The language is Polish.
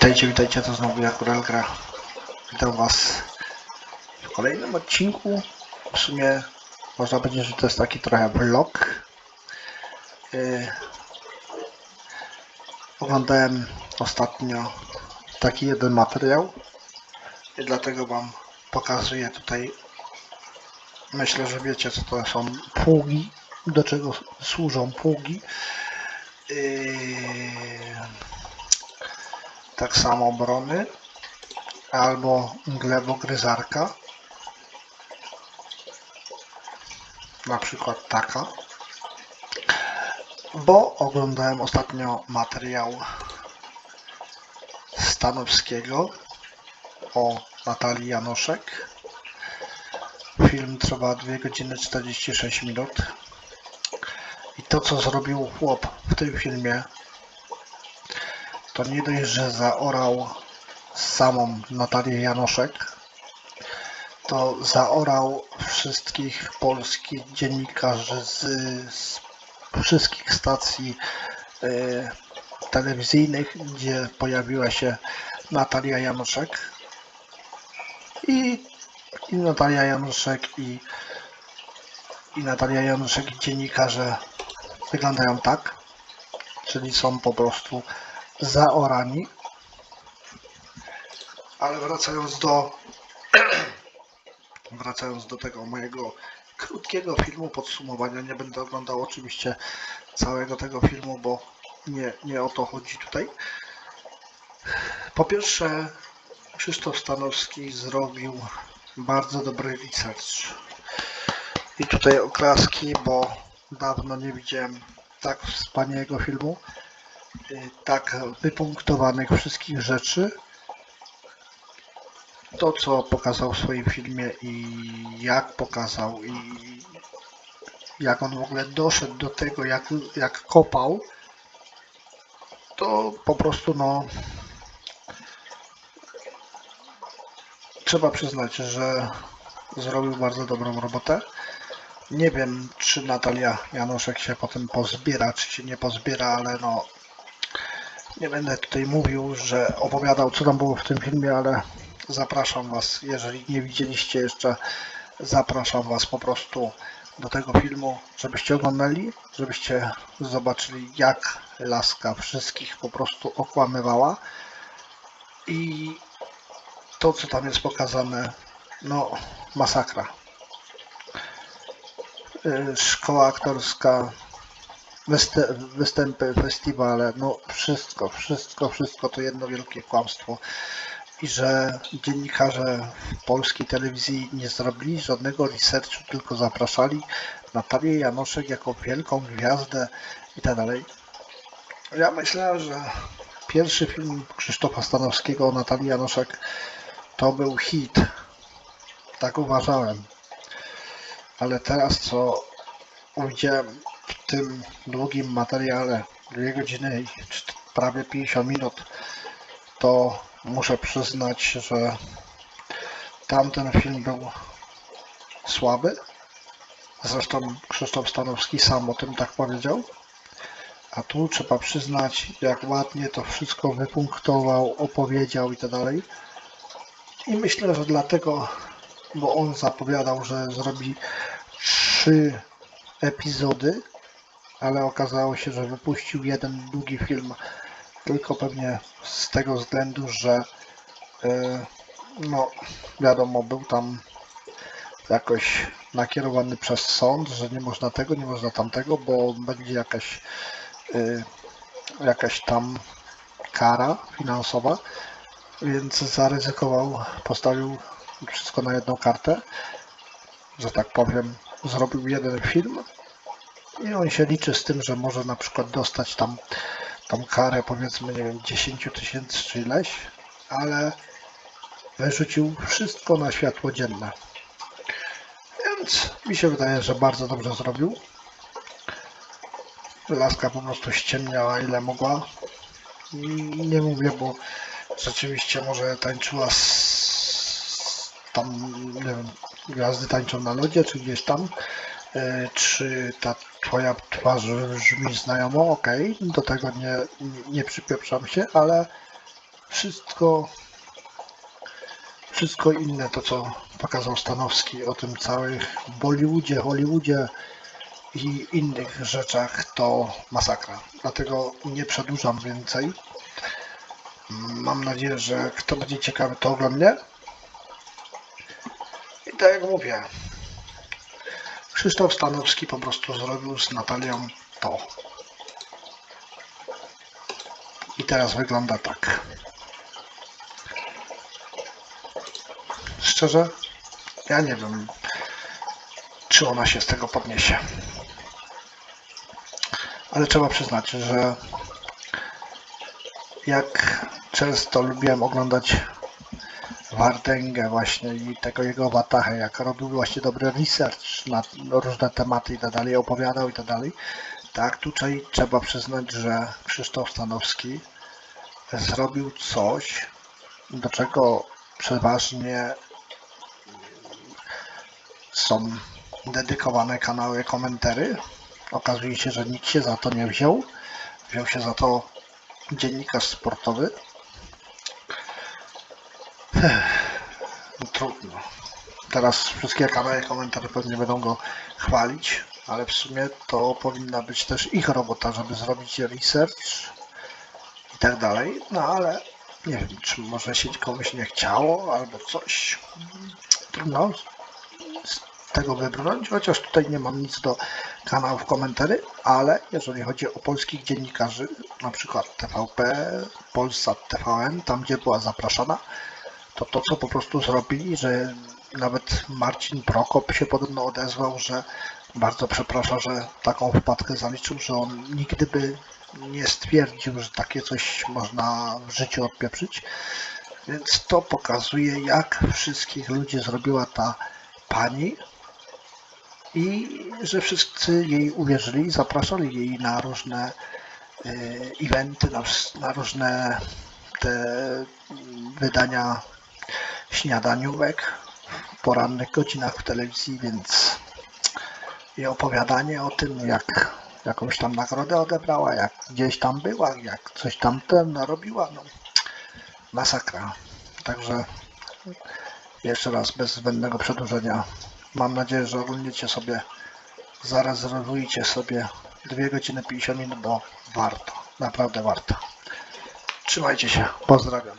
Witajcie, witajcie, to znowu ja, Kurelgra. Witam Was w kolejnym odcinku. W sumie można powiedzieć, że to jest taki trochę vlog. Yy, oglądałem ostatnio taki jeden materiał i dlatego Wam pokazuję tutaj. Myślę, że wiecie, co to są pługi, do czego służą pługi. Yy, tak samo obrony albo glebogryzarka na przykład taka. Bo oglądałem ostatnio materiał Stanowskiego o Natalii Janoszek. Film trwa 2 godziny 46 minut. I to co zrobił chłop w tym filmie to nie dość, że zaorał samą Natalię Janoszek, to zaorał wszystkich polskich dziennikarzy z, z wszystkich stacji e, telewizyjnych, gdzie pojawiła się Natalia Janoszek. I, i Natalia Janoszek i, i Natalia Janoszek i dziennikarze wyglądają tak, czyli są po prostu zaorani. Ale wracając do wracając do tego mojego krótkiego filmu podsumowania, nie będę oglądał oczywiście całego tego filmu, bo nie, nie o to chodzi tutaj. Po pierwsze, Krzysztof Stanowski zrobił bardzo dobry research. I tutaj oklaski, bo dawno nie widziałem tak wspaniałego filmu tak wypunktowanych wszystkich rzeczy. To, co pokazał w swoim filmie i jak pokazał i jak on w ogóle doszedł do tego, jak, jak kopał, to po prostu no trzeba przyznać, że zrobił bardzo dobrą robotę. Nie wiem, czy Natalia Janoszek się potem pozbiera, czy się nie pozbiera, ale no nie będę tutaj mówił, że opowiadał, co tam było w tym filmie, ale zapraszam Was, jeżeli nie widzieliście jeszcze, zapraszam Was po prostu do tego filmu, żebyście oglądali, żebyście zobaczyli, jak laska wszystkich po prostu okłamywała i to, co tam jest pokazane, no masakra. Y, Szkoła aktorska, występy, festiwale, no wszystko, wszystko, wszystko to jedno wielkie kłamstwo. I że dziennikarze polskiej telewizji nie zrobili żadnego researchu, tylko zapraszali Natalię Janoszek jako wielką gwiazdę i tak dalej. Ja myślę, że pierwszy film Krzysztofa Stanowskiego Natalii Janoszek to był hit. Tak uważałem. Ale teraz co widziałem w tym długim materiale, 2 godziny i prawie 50 minut, to muszę przyznać, że tamten film był słaby. Zresztą Krzysztof Stanowski sam o tym tak powiedział. A tu trzeba przyznać, jak ładnie to wszystko wypunktował, opowiedział i tak dalej. I myślę, że dlatego, bo on zapowiadał, że zrobi trzy epizody, ale okazało się, że wypuścił jeden długi film tylko pewnie z tego względu, że e, no wiadomo, był tam jakoś nakierowany przez sąd, że nie można tego, nie można tamtego, bo będzie jakaś e, jakaś tam kara finansowa, więc zaryzykował, postawił wszystko na jedną kartę, że tak powiem, zrobił jeden film i on się liczy z tym, że może na przykład dostać tam tą karę powiedzmy, nie wiem, 10 tysięcy czy ileś, ale wyrzucił wszystko na światło dzienne. Więc mi się wydaje, że bardzo dobrze zrobił. Laska po prostu ściemniała ile mogła. Nie mówię, bo rzeczywiście może tańczyła z tam, nie wiem, gwiazdy tańczą na lodzie, czy gdzieś tam. E, Czy ta twoja twarz brzmi znajomo? Okej, do tego nie, nie, przypieprzam się, ale wszystko, wszystko inne, to co pokazał Stanowski o tym całym Bollywoodzie, Hollywoodzie i innych rzeczach, to masakra. Dlatego nie przedłużam więcej. Mam nadzieję, że kto będzie ciekawy, to oglądnie. I tak jak mówię, Krzysztof Stanowski po prostu zrobił z Natalią to. I teraz wygląda tak. Szczerze, ja nie wiem, czy ona się z tego podniesie. Ale trzeba przyznać, że jak często lubiłem oglądać Wardęgę właśnie i tego jego watachę, jak robił właśnie dobry research na różne tematy i tak dalej, opowiadał i tak dalej. Tak, tutaj trzeba przyznać, że Krzysztof Stanowski zrobił coś, do czego przeważnie są dedykowane kanały komentary. Okazuje się, że nikt się za to nie wziął. Wziął się za to dziennikarz sportowy. No trudno. Teraz wszystkie kanały komentarzy pewnie będą go chwalić, ale w sumie to powinna być też ich robota, żeby zrobić research i tak dalej. No ale nie wiem, czy może się komuś nie chciało albo coś. Trudno z tego wybrnąć, chociaż tutaj nie mam nic do kanałów komentarzy, ale jeżeli chodzi o polskich dziennikarzy, na przykład TVP, Polsat, TVN, tam gdzie była zapraszana, to to, co po prostu zrobili, że nawet Marcin Prokop się podobno odezwał, że bardzo przeprasza, że taką wpadkę zaliczył, że on nigdy by nie stwierdził, że takie coś można w życiu odpieprzyć. Więc to pokazuje, jak wszystkich ludzi zrobiła ta pani i że wszyscy jej uwierzyli zapraszali jej na różne e, eventy, na, na różne te wydania śniadaniówek w porannych godzinach w telewizji, więc i opowiadanie o tym, jak jakąś tam nagrodę odebrała, jak gdzieś tam była, jak coś tam ten narobiła, no masakra. Także jeszcze raz, bez zbędnego przedłużenia, mam nadzieję, że oglądacie sobie, zarezerwujcie sobie 2 godziny 50 minut, bo warto, naprawdę warto. Trzymajcie się, pozdrawiam.